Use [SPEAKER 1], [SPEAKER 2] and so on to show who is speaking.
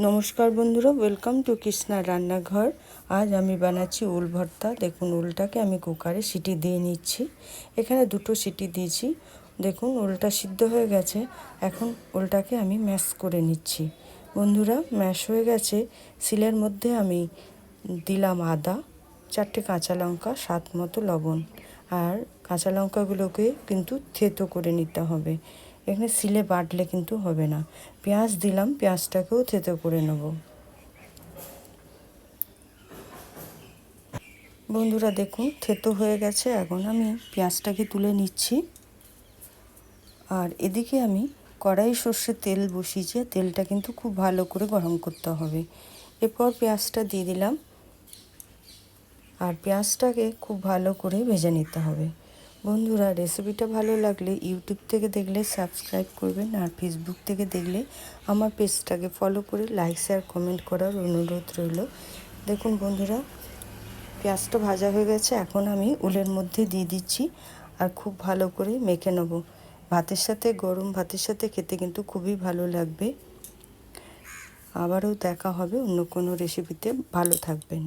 [SPEAKER 1] নমস্কার বন্ধুরা welcome to Krishna রান্নাঘর। আজ আমি বানাচ্ছি উল ভর্তা। দেখুন, উলটাকে আমি কুকারে সিটি দিয়ে নিচ্ছি। এখানে দুটো সিটি দিয়েছি। দেখুন, উলটা সিদ্ধ হয়ে গেছে। এখন উলটাকে আমি ম্যাশ করে নিচ্ছি। বন্ধুরা, ম্যাশ হয়ে গেছে। সিলের মধ্যে আমি দিলাম আদা, চারটে কাঁচা লঙ্কা, স্বাদ মতো লবণ। আর কাঁচা লঙ্কাগুলোকে কিন্তু থেতো করে নিতে হবে। এখানে সিলে বাটলে কিন্তু হবে না। পেঁয়াজ দিলাম, পেঁয়াজটাকেও থেতো করে নেব। বন্ধুরা দেখুন, থেতো হয়ে গেছে। এখন আমি পেঁয়াজটাকে তুলে নিচ্ছি। আর এদিকে আমি কড়াই সর্ষে তেল বসিয়েছি তেলটা কিন্তু খুব ভালো করে গরম করতে হবে। এরপর পেঁয়াজটা দিয়ে দিলাম। আর পেঁয়াজটাকে খুব ভালো করে ভেজে নিতে হবে। বন্ধুরা রেসিপিটা ভালো লাগলে ইউটিউব থেকে দেখলে সাবস্ক্রাইব করবেন আর ফেসবুক থেকে দেখলে আমার পেজটাকে ফলো করে লাইক শেয়ার কমেন্ট করার অনুরোধ রইল। দেখুন বন্ধুরা, পেঁয়াজটা ভাজা হয়ে গেছে, এখন আমি উলের মধ্যে দিয়ে দিচ্ছি আর খুব ভালো করে মেখে নেব। ভাতের সাথে, গরম ভাতের সাথে খেতে কিন্তু খুবই ভালো লাগবে। আবারও দেখা হবে অন্য কোনো রেসিপিতে ভালো থাকবেন।